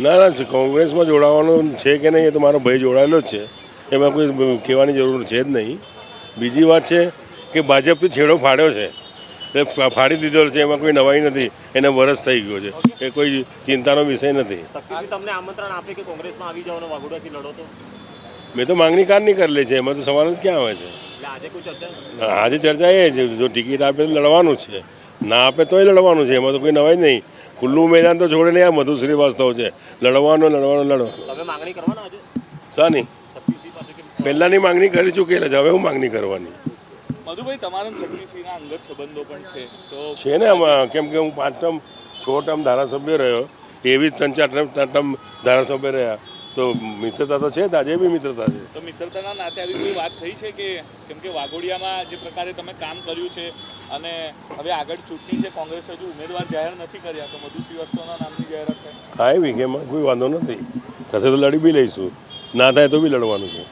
ના ના કોંગ્રેસમાં જોડાવાનું છે કે નહીં એ તો મારો ભાઈ જોડાયેલો જ છે. એમાં કોઈ કહેવાની જરૂર છે જ નહીં. બીજી વાત છે કે ભાજપથી છેડો ફાડ્યો છે. એ ફા- ફાડી દીધો છે એમાં કોઈ નવાઈ નથી. એને વરસ થઈ ગયો છે. એ કોઈ ચિંતાનો વિષય નથી. તમને આમંત્રણ આપે કે કોંગ્રેસમાં આવી જાઓ વાઘોડાથી લડો તો? મેં તો માંગણી કારની કરેલી છે. એમાં તો સવાલ જ ક્યાં આવે છે? આજે ચર્ચા આજે ચર્ચા એ છે. જો ટિકિટ આપે તો લડવાનું છે. ના આપે તોય લડવાનું છે. એમાં તો કોઈ નવાઈ નહીં. ખુલ્લું મેદાન તો છોડીને નહીં આ મધુ શ્રીવાસ્તવ છે. લડવાનો લડવાનો લડવાનું. તમે માંગણી કરવાના આજે? શાની? પહેલાંની માંગણી કરી ચૂકેલા છે હવે હું માંગણી કરવાની? મધુભાઈ તમારા અને શક્તિસિંહના અંગત સંબંધો છે તો છે ને આમાં કેમ કે હું પાંચ ટર્મ છ ટર્મ ધારાસભ્ય રહ્યો એવી જ ત્રણ ચાર ટર્મ ત્રણ ટર્મ ધારાસભ્ય રહ્યા. તો મિત્રતા તો છે જ આજે બી મિત્રતા છે. તો મિત્રતાના નાતે આવી કોઈ વાત થઈ છે કે કેમ કે વાઘોડિયામાં જે પ્રકારે તમે કામ કર્યું છે અને હવે આગળ ચૂંટણી છે કોંગ્રેસ હજુ ઉમેદવાર જાહેર નથી કર્યા તો મધુ શ્રીવાસ્તવના નામની જાહેરાત થાય કાંઈ બી કે એમાં કોઈ વાંધો નથી. થશે તો લડી બી લઈશું. ના થાય તો બી લડવાનું છે.